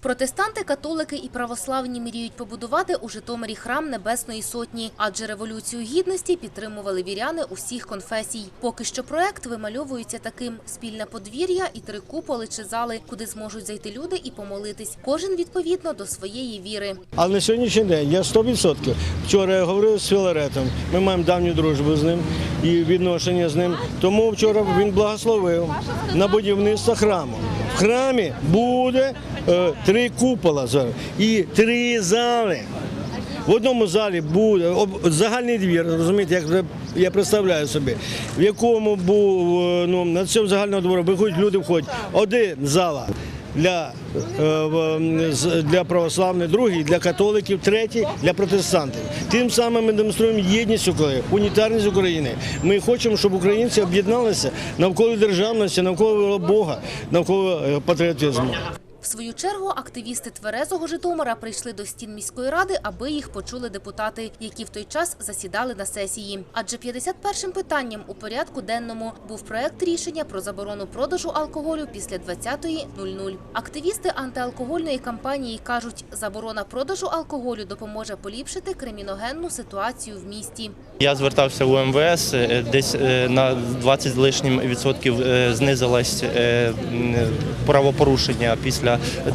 Протестанти, католики і православні мріють побудувати у Житомирі храм Небесної Сотні, адже Революцію Гідності підтримували віряни усіх конфесій. Поки що проект вимальовується таким – спільне подвір'я і три куполи чи зали, куди зможуть зайти люди і помолитись. Кожен відповідно до своєї віри. Але на сьогоднішній день я 100%. Вчора я говорив з Філаретом. Ми маємо давню дружбу з ним і відношення з ним. Тому вчора він благословив на будівництво храму. В храмі буде три купола зараз і три зали. В одному залі буде загальний двір, розумієте, як я представляю собі, в якому був е, ну, на цьому загальному двору виходять люди входять. Один зала для, е, для православних, другий для католиків, третій для протестантів. Тим самим ми демонструємо єдність України, унітарність України. Ми хочемо, щоб українці об'єдналися навколо державності, навколо Бога, навколо е, патріотизму. В свою чергу активісти Тверезого Житомира прийшли до стін міської ради, аби їх почули депутати, які в той час засідали на сесії. Адже 51-м питанням у порядку денному був проект рішення про заборону продажу алкоголю після 20.00. Активісти антиалкогольної кампанії кажуть, заборона продажу алкоголю допоможе поліпшити криміногенну ситуацію в місті. Я звертався у МВС, е, десь е, на 20 з лишнім відсотків е, знизилось правопорушення після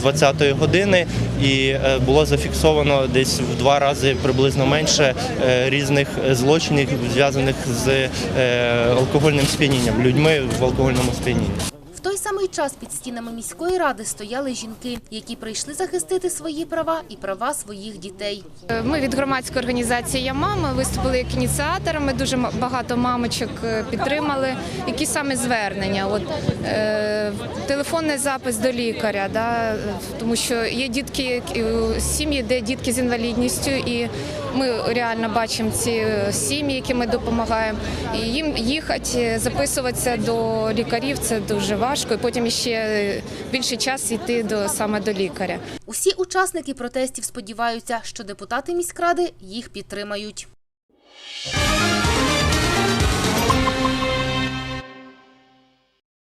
20-ї години, і е, було зафіксовано десь в два рази приблизно менше е, різних злочинів, зв'язаних з е, алкогольним сп'янінням, людьми в алкогольному сп'янінні. Самий час під стінами міської ради стояли жінки, які прийшли захистити свої права і права своїх дітей. Ми від громадської організації Я мама виступили як ініціаторами. Дуже багато мамочок е, підтримали. Які саме звернення? От е, телефонний запис до лікаря, да, е, тому що є дітки, е, сім'ї, де дітки з інвалідністю, і ми реально бачимо ці е, сім'ї, які ми допомагаємо. І їм їхати, е, записуватися до лікарів це дуже важко. І потім ще е, більший час йти до саме до лікаря. Усі учасники протестів сподіваються, що депутати міськради їх підтримають.